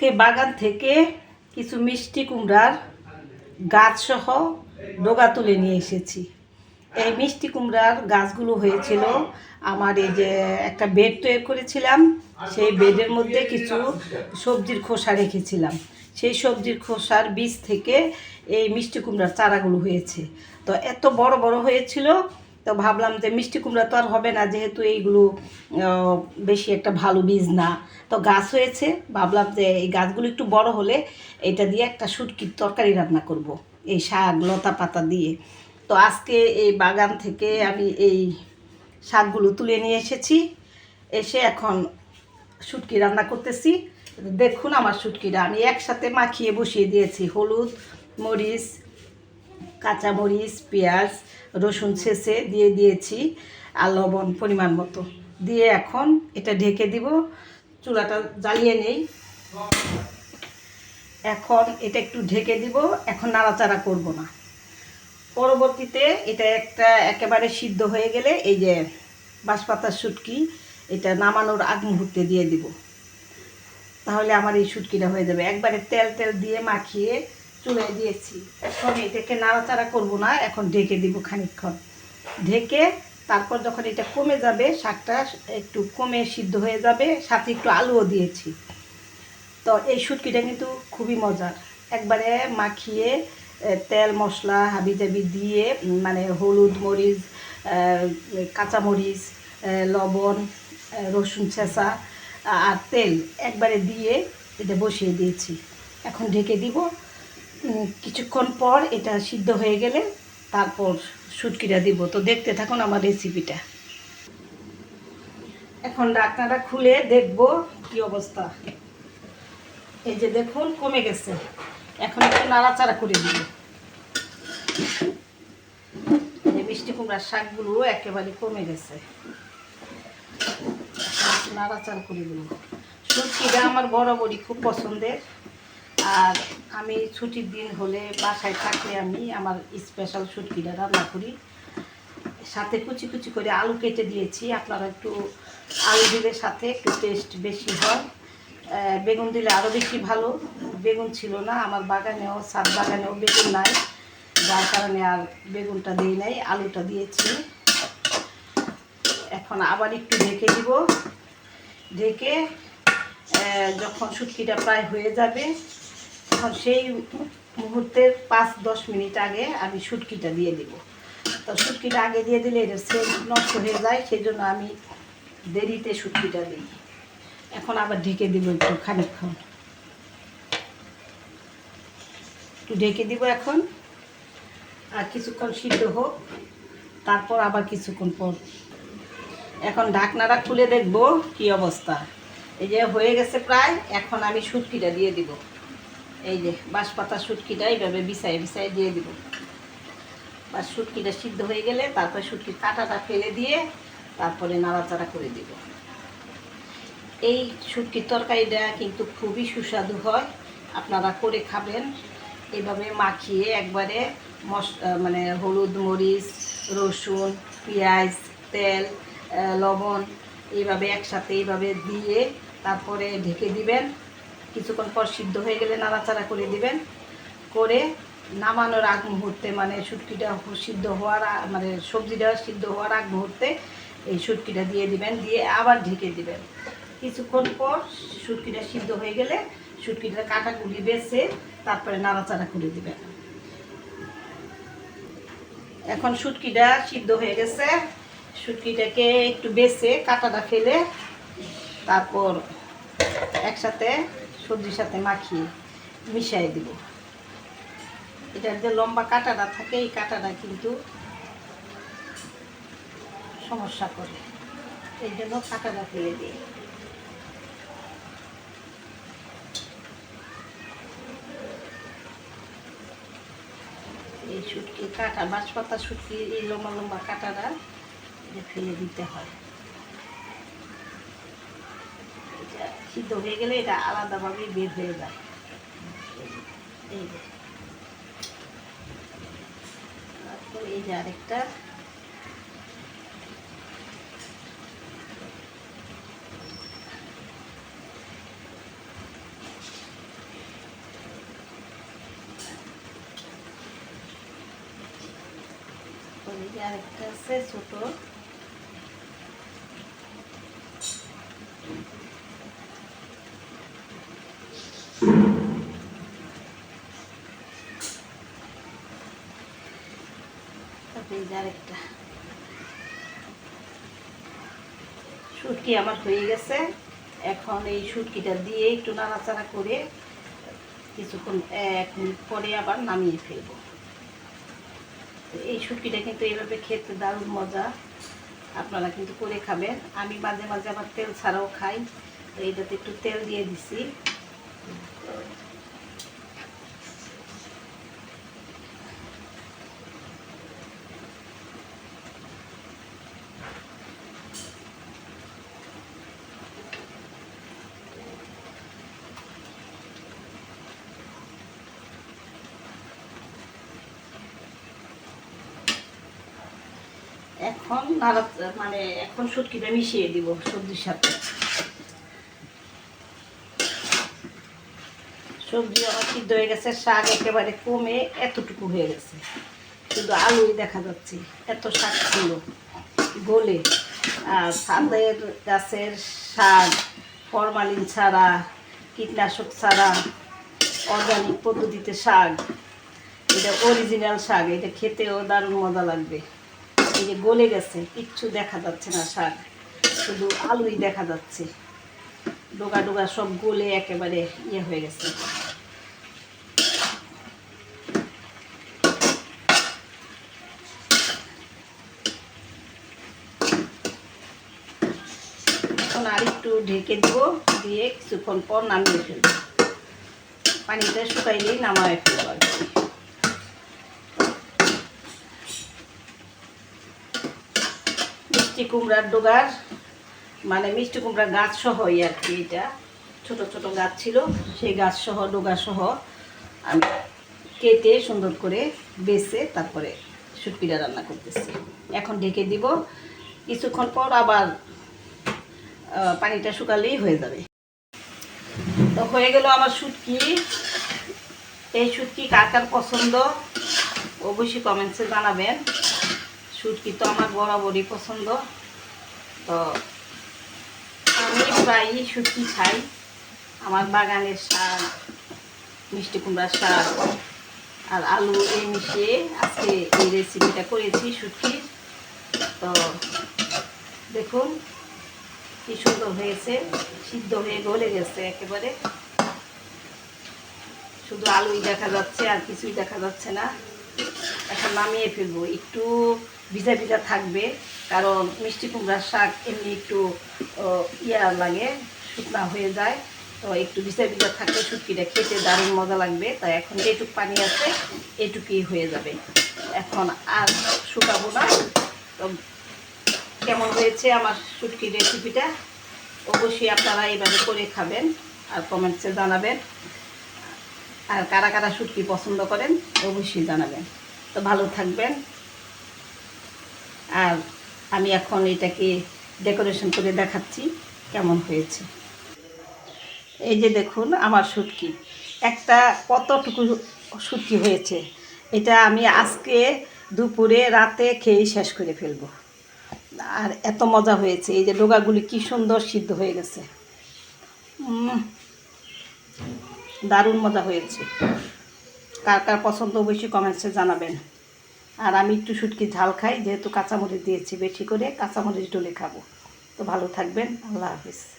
আজকে বাগান থেকে কিছু মিষ্টি কুমড়ার গাছসহ ডোগা তুলে নিয়ে এসেছি। এই মিষ্টি কুমড়ার গাছগুলো হয়েছিল, আমার এই যে একটা বেড তৈরি করেছিলাম, সেই বেডের মধ্যে কিছু সবজির খোসা রেখেছিলাম। সেই সবজির খোসার বীজ থেকে এই মিষ্টি কুমড়ার চারাগুলো হয়েছে। তো এত বড় বড় হয়েছিল তো ভাবলাম যে মিষ্টি কুমড়া তো আর হবে না, যেহেতু এইগুলো বেশি একটা ভালো বীজ না। তো গাছ হয়েছে, ভাবলাম যে এই গাছগুলো একটু বড় হলে এটা দিয়ে একটা শুটকির তরকারি রান্না করব, এই শাক, লতা পাতা দিয়ে। তো আজকে এই বাগান থেকে আমি এই শাকগুলো তুলে নিয়ে এসেছি, এসে এখন শুটকি রান্না করতেছি। দেখুন আমার শুটকিটা, আমি একসাথে মাখিয়ে বসিয়ে দিয়েছি, হলুদ, মরিচ কাঁচামরিচ, পেঁয়াজ, রসুন ছেঁচে দিয়ে দিয়েছি, আর লবণ পরিমাণ মতো। দিয়ে এখন এটা ঢেকে দিব। চুলাটা জ্বালিয়ে নেই। এখন এটা একটু ঢেকে দিব। এখন নাড়াচাড়া করব না। পরবর্তীতে এটা একটা একেবারে সিদ্ধ হয়ে গেলে এই যে বাঁশপাতার শুটকি এটা নামানোর আগ মুহূর্তে দিয়ে দিব। তাহলে আমার এই শুটকিটা হয়ে যাবে। একবারে তেল তেল দিয়ে মাখিয়ে চুলায় দিয়েছি। এখন এটাকে নাড়াচাড়া করব না, এখন ঢেকে দিব খানিকক্ষণ। ঢেকে তারপর যখন এটা কমে যাবে, শাকটা একটু কমে সিদ্ধ হয়ে যাবে, সাথে একটু আলুও দিয়েছি। তো এই শুটকিটা কিন্তু খুবই মজার। একবারে মাখিয়ে তেল, মশলা হাবি হাবিজাবি দিয়ে মানে হলুদ মরিচ কাঁচামরিচ লবণ রসুন ছেঁচা আর তেল একবারে দিয়ে এটা বসিয়ে দিয়েছি। এখন ঢেকে দিব কিছুক্ষণ পর এটা সিদ্ধ হয়ে গেলে তারপর শুটকিটা দিব। তো দেখতে থাকুন আমার রেসিপিটা এখন ডাকনাটা খুলে দেখব কি অবস্থা। এই যে দেখুন, কমে গেছে। এখন একটু নাড়াচাড়া করে দিব মিষ্টি কুমড়ার শাকগুলো একেবারে কমে গেছে। নাড়াচাড়া করে দিব শুটকিটা আমার বরাবরই খুব পছন্দের। আর আমি ছুটির দিন হলে বাসায় থাকলে আমি আমার স্পেশাল শুটকিটা রান্না করি। সাথে কুচি কুচি করে আলু কেটে দিয়েছি। আপনারা একটু আলু দিলে সাথে একটু টেস্ট বেশি হয়। বেগুন দিলে আরও বেশি ভালো। বেগুন ছিল না, আমার বাগানেও সাত বাগানেও বেগুন নাই। যার কারণে আর বেগুনটা দিই নাই, আলুটা দিয়েছি। এখন আবার একটু ঢেকে দিব। ঢেকে যখন শুটকিটা প্রায় হয়ে যাবে তখন সেই মুহূর্তের পাঁচ, দশ মিনিট আগে আমি শুটকিটা দিয়ে দিব। তো শুটকিটা আগে দিয়ে দিলে এটা সেন্ট নষ্ট হয়ে যায় সেই জন্য আমি দেরিতে শুটকিটা দিই। এখন আবার ঢেকে দিব একটু খানিকক্ষণ। একটু ঢেকে দিব এখন। আর কিছুক্ষণ সিদ্ধ হোক, তারপর আবার কিছুক্ষণ পর। এখন ঢাকনাটা খুলে দেখব কি অবস্থা। এই যে হয়ে গেছে প্রায়, এখন আমি শুটকিটা দিয়ে দিব। এই যে বাঁশপাতা শুটকিটা এইভাবে বিছাই বিছাই দিয়ে দিব। বা শুটকিটা সিদ্ধ হয়ে গেলে তারপরে শুটকির কাঁটাটা ফেলে দিয়ে তারপরে নাড়াচাড়া করে দিব। এই শুটকির তরকারিটা কিন্তু খুবই সুস্বাদু হয়, আপনারা করে খাবেন। এভাবে মাখিয়ে একবারে মশ মানে হলুদ, মরিচ, রসুন, পেঁয়াজ, তেল লবণ এইভাবে একসাথে এইভাবে দিয়ে তারপরে ঢেকে দিবেন। কিছুক্ষণ পর সিদ্ধ হয়ে গেলে নাড়াচাড়া করে দিবেন। করে নামানোর আগ মুহূর্তে মানে শুটকিটা সিদ্ধ হওয়ার মানে সবজিটা সিদ্ধ হওয়ার আগ মুহূর্তে এই শুটকিটা দিয়ে দিবেন, দিয়ে আবার ঢেকে দিবেন। কিছুক্ষণ পর শুটকিটা সিদ্ধ হয়ে গেলে শুটকিটার কাঁটাগুলি বেছে তারপরে নাড়াচাড়া করে দিবেন। এখন শুটকিটা সিদ্ধ হয়ে গেছে। শুটকিটাকে একটু বেছে কাঁটাটা ফেলে তারপর একসাথে সবজির সাথে মাখিয়ে মিশিয়ে দিব। এটার যে লম্বা কাঁটাটা থাকে, এই কাঁটাটা কিন্তু সমস্যা করে। এই জন্য কাঁটাটা ফেলে দিই। এই শুটকি কাঁটা, বাঁশপাতা শুটকি এই লম্বা লম্বা কাঁটাটা ফেলে দিতে হয়। সিদ্ধ হয়ে গেলে এটা আলাদাভাবে বের হয়ে যায়। এই যে। যে আরেকটা। আরেকটা আছে আরেকটা শুটকি আমার হয়ে গেছে। এখন এই শুটকিটা দিয়ে একটু নাড়াচাড়া করে কিছুক্ষণ, এক মিনিট পরে আবার নামিয়ে ফেলব। এই শুটকিটা কিন্তু এইভাবে খেতে দারুণ মজা। আপনারা কিন্তু করে খাবেন। আমি মাঝে মাঝে আবার তেল ছাড়াও খাই। এইটাতে একটু তেল দিয়ে দিছি। এখন নাড়া মানে এখন শুটকিটা মিশিয়ে দিব সবজির সাথে। সবজি আমার সিদ্ধ হয়ে গেছে, শাক একেবারে কমে এতটুকু হয়ে গেছে। শুধু আলুই দেখা যাচ্ছে, এত শাক ছিল, গলে। আর ছাদের গাছের শাক ফরমালিন ছাড়া, কীটনাশক ছাড়া অর্গানিক পদ্ধতিতে শাক। এটা অরিজিনাল শাক, এটা খেতেও দারুণ মজা লাগবে। এই যে গলে গেছে, কিচ্ছু দেখা যাচ্ছে না শাক, শুধু আলুই দেখা যাচ্ছে। ডোগা ডোগা সব গলে একেবারে ইয়ে হয়ে গেছে। এখন আর একটু ঢেকে দেবো, দিয়ে কিছুক্ষণ পর নামিয়ে ফেলব। পানিটা শুকাইলেই নামায় ফেলব আর কি। মিষ্টি কুমড়ার ডোগার মানে মিষ্টি কুমড়ার গাছ সহ আর কি এটা। ছোট ছোট গাছ ছিল, সেই গাছ সহ, ডোগা সহ আমি কেটে সুন্দর করে বেছে তারপরে শুটকিটা রান্না করতেছি। এখন ঢেকে দিব, কিছুক্ষণ পর আবার পানিটা শুকালেই হয়ে যাবে। তো হয়ে গেল আমার শুটকি এই শুটকি কার কার পছন্দ অবশ্যই কমেন্টসে জানাবেন। শুটকি তো আমার বরাবরই পছন্দ। তো আমি প্রায়ই শুটকি খাই। আমার বাগানের শাক, মিষ্টি কুমড়ার শাক আর আলু এই মিশিয়ে আজকে এই রেসিপিটা করেছি শুটকির তো দেখুন, কি সুন্দর হয়েছে, সিদ্ধ হয়ে গলে গেছে একেবারে। শুধু আলুই দেখা যাচ্ছে, আর কিছুই দেখা যাচ্ছে না। এখন নামিয়ে ফেলব। একটু ভিজা ভিজা থাকবে কারণ মিষ্টি কুমড়ার শাক এমনি একটু আহ, ইয়া লাগে শুকনা হয়ে যায়। তো একটু ভিজা ভিজা থাকলে শুটকিটা খেতে দারুণ মজা লাগবে। তাই এখন যেটুক পানি আছে এটুকুই হয়ে যাবে। এখন আর শুকাবো না। তো কেমন হয়েছে আমার শুটকির রেসিপিটা অবশ্যই আপনারা এইভাবে করে খাবেন আর কমেন্টসে জানাবেন। আর কারা কারা শুটকি পছন্দ করেন অবশ্যই জানাবেন। তো ভালো থাকবেন। আর আমি এখন এটাকে ডেকোরেশন করে দেখাচ্ছি কেমন হয়েছে। এই যে দেখুন আমার শুটকি একটা কতটুকু শুটকি হয়েছে, এটা আমি আজকে দুপুরে রাতে খেয়েই শেষ করে ফেলব। আর এত মজা হয়েছে, এই যে ডোগাগুলি কি সুন্দর সিদ্ধ হয়ে গেছে। দারুণ মজা হয়েছে। কার কার পছন্দ অবশ্যই কমেন্টসে জানাবেন। আর আমি একটু শুটকি ঝাল খাই, যেহেতু কাঁচামরিচ দিয়েছি, বেশি করে কাঁচামরিচ ডলে খাব। তো ভালো থাকবেন, আল্লাহ হাফিজ।